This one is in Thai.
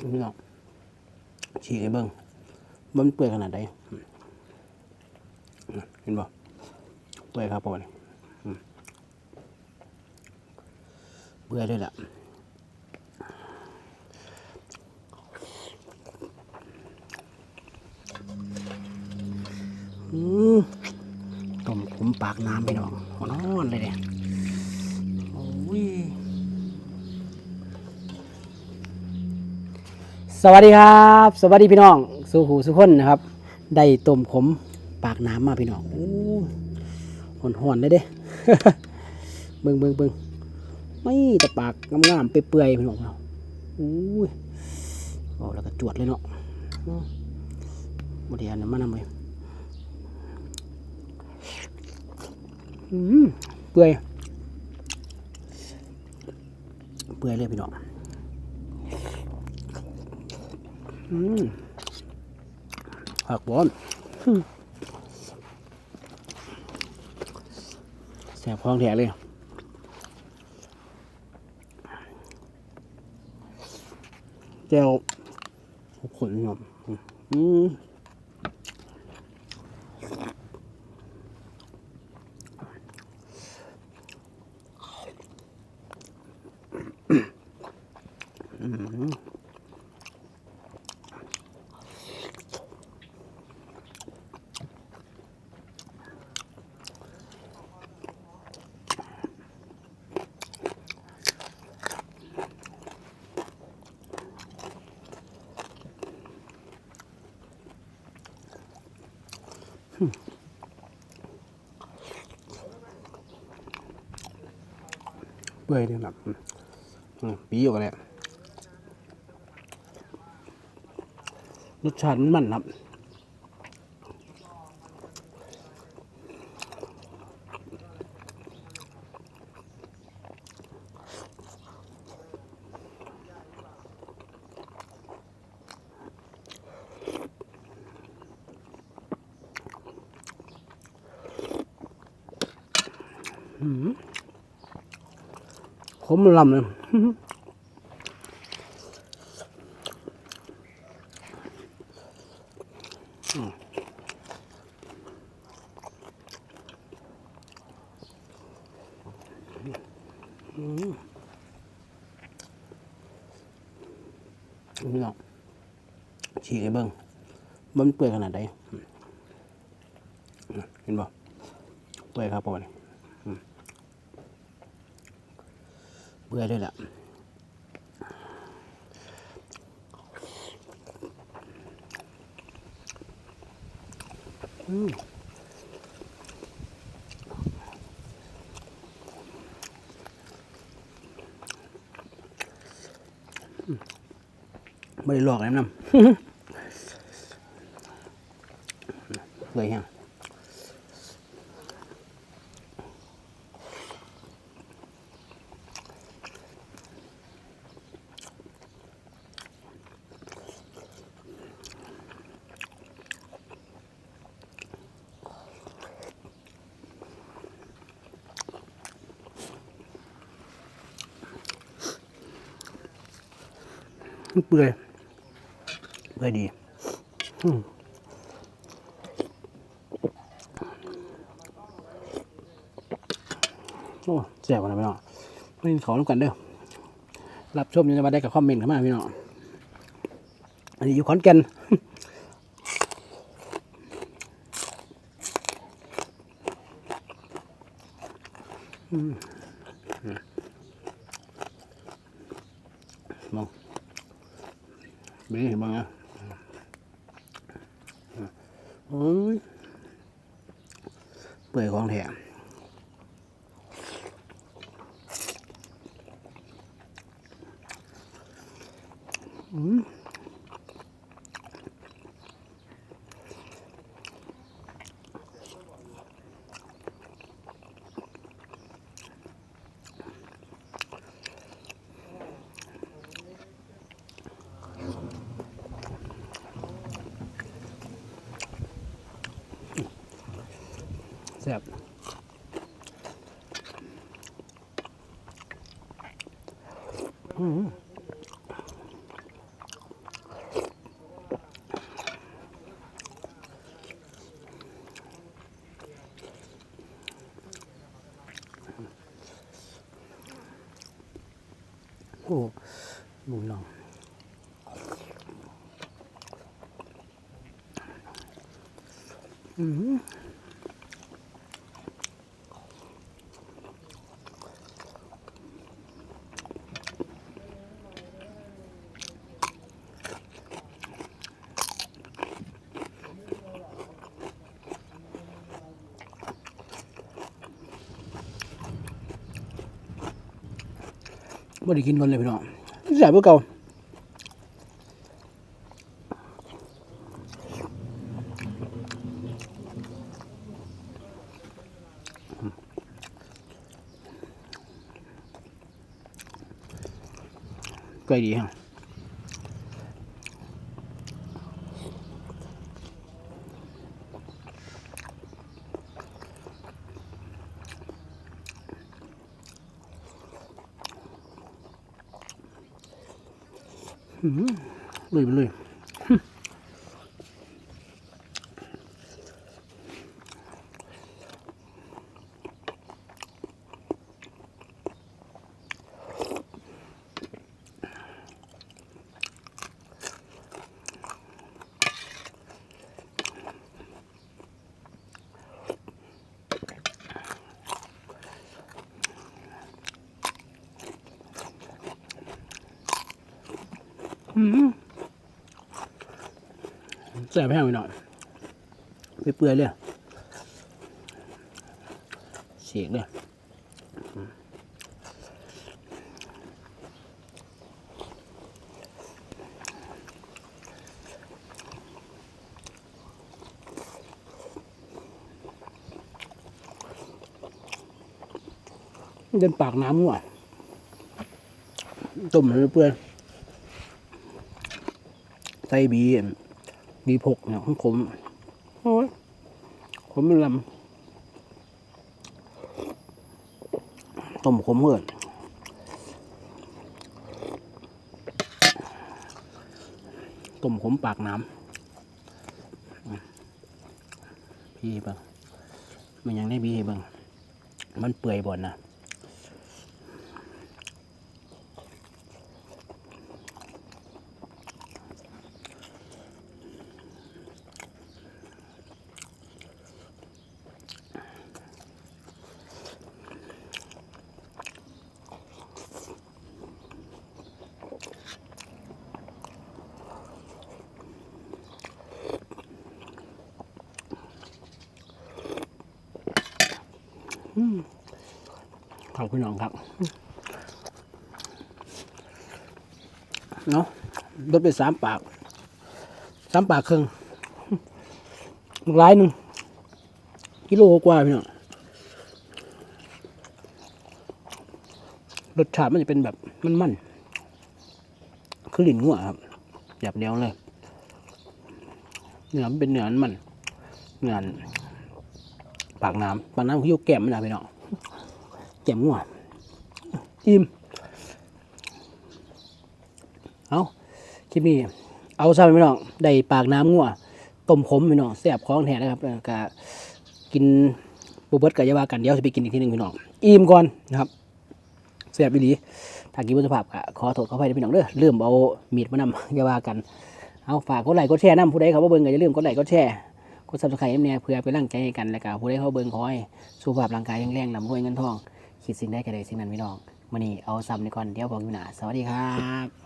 พี่น้องฉีกให้เบิ้งมันเปื่อยขนาดไหนเห็นบ่เปื่อยครับผมนี่เปื่อยเลยล่ะต้มขมปากน้ำไปน้องหัวนอนเลยเนี่ย สวัสดีครับ สวัสดีพี่น้องสู่หูสุคนนะครับ ได้ต้มขมปากน้ำมาพี่น้องโอ้หอนหอนเลยเด้เบิ่งเบิ่งเบิ่งไม่แต่ปากงามๆเปื่อยๆพี่น้องเราโอ้ยบอกแล้วก็จวดเลยเนาะบดีอันนั้นมานำเลยเปื่อยเปื่อยเลยพี่น้อง อืม ผักบอนอืมแสบพองแถเลยเจ้าขนหอมอืม เปื่อยเลยแบบปีออกเลยรสชาติมันมันครับ ขมลำเลยพี่น้องฉีกให้เบิ้งมันเปื่อยขนาดไหนเห็นบ่เปื่อยครับผมนี่อืม เปื่อยเลยล่ะอืมไม่ได้ลอกอะไรน้ำเลยยัง เปื่อยเปื่อยดีโอ้แซ่บกว่านะพี่น้องไม่ขอรับกันเด้อรับชมยังจะมาได้กับคอมเมนต์เข้ามาพี่น้องอันนี้อยู่ขอนแก่นอืมองเบ้เห็นบ้างอะโอ้ย เปื่อยของแถมอืม ซ่บโอ้ลุงน้องอืม บ่ได้กินก่อนเลยพี่น้องแสบกว่าเก่าไกลดีฮะ ลุยไปเลย แสบแห้งไปหน่อยไปเปื่อยเลยเสียกเลยเดินปากน้ำง่วต้มให้เปื่อย ใส่บีบีพกเนี่ยของผมโอ้ยผมเป็นลำต้มขมเหือนต้มขมปากน้ำพี่บังมันยังได้บีบังมันเปื่อยบ่อนนะ ขอบคุณน้องครับ เนาะลดไปสามปากสามปากครึ่งร้ายหนึ่งกิโลกว่าพี่น้องรสชาติมันจะเป็นแบบมันๆคือหลินงัวครับหยาบเดียวเลยเนื้อมันเป็นเนื้อมันเนื้อ ปากน้ำปากน้ำคือโยกแก้มมันนะพี่น้องแจ่มงัวอิ่มเอาคลิปนี้เอาซะไปพี่น้องได้ปากน้ำงัวต้มขมพี่น้องแซ่บของแท้นะครับก็กินบุเบิดกับยาวากันเดี๋ยวจะไปกินอีกทีหนึ่งพี่น้องอิ่มก่อนนะครับแซ่บอีหลีถ้ากินบุสภาพก็ขอโทษขออภัยด้พี่น้องเด้อลืมเอามีดมานำยาวากันเอาฝากกดไลค์กดแชร์นำผู้ใดเขาบ่าเบิ่งก็อย่าลืมกดไลค์กดแชร์ กดซับสไครต์เนี่ยเพื่อเป็นกำลังใจให้กันและก็ผู้ได้เข้าเบิ่งคอยสุขภาพร่างกายแข็งแรงลำรวยเงินทอง คิดสิ่งไดก็ได้สิ่งนั้นพี่น้องมานี่เอาซ้ำนี่ก่อนเดี๋ยวบอกอยู่หนาสวัสดีครับ